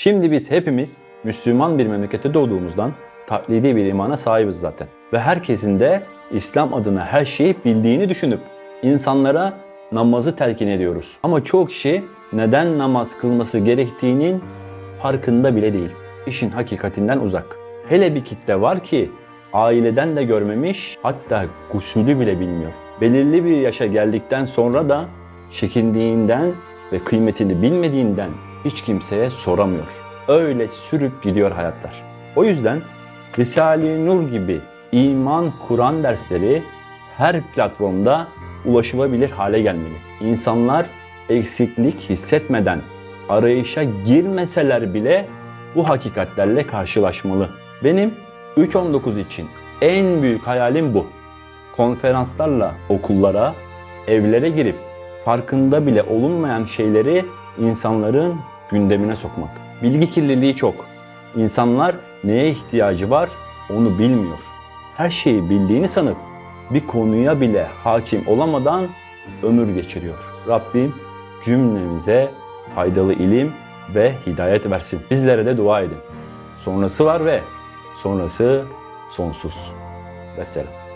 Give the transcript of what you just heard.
Şimdi biz hepimiz Müslüman bir memlekete doğduğumuzdan taklidi bir imana sahibiz zaten. Ve herkesin de İslam adına her şeyi bildiğini düşünüp insanlara namazı telkin ediyoruz. Ama çoğu kişi neden namaz kılması gerektiğinin farkında bile değil. İşin hakikatinden uzak. Hele bir kitle var ki aileden de görmemiş hatta gusülü bile bilmiyor. Belirli bir yaşa geldikten sonra da çekindiğinden ve kıymetini bilmediğinden hiç kimseye soramıyor. Öyle sürüp gidiyor hayatlar. O yüzden Risale-i Nur gibi iman Kur'an dersleri her platformda ulaşılabilir hale gelmeli. İnsanlar eksiklik hissetmeden arayışa girmeseler bile bu hakikatlerle karşılaşmalı. Benim 3.19 için en büyük hayalim bu. Konferanslarla okullara, evlere girip farkında bile olunmayan şeyleri insanların gündemine sokmak. Bilgi kirliliği çok. İnsanlar neye ihtiyacı var onu bilmiyor. Her şeyi bildiğini sanıp bir konuya bile hakim olamadan ömür geçiriyor. Rabbim cümlemize faydalı ilim ve hidayet versin. Bizlere de dua edin. Sonrası var ve sonrası sonsuz. Vesselam.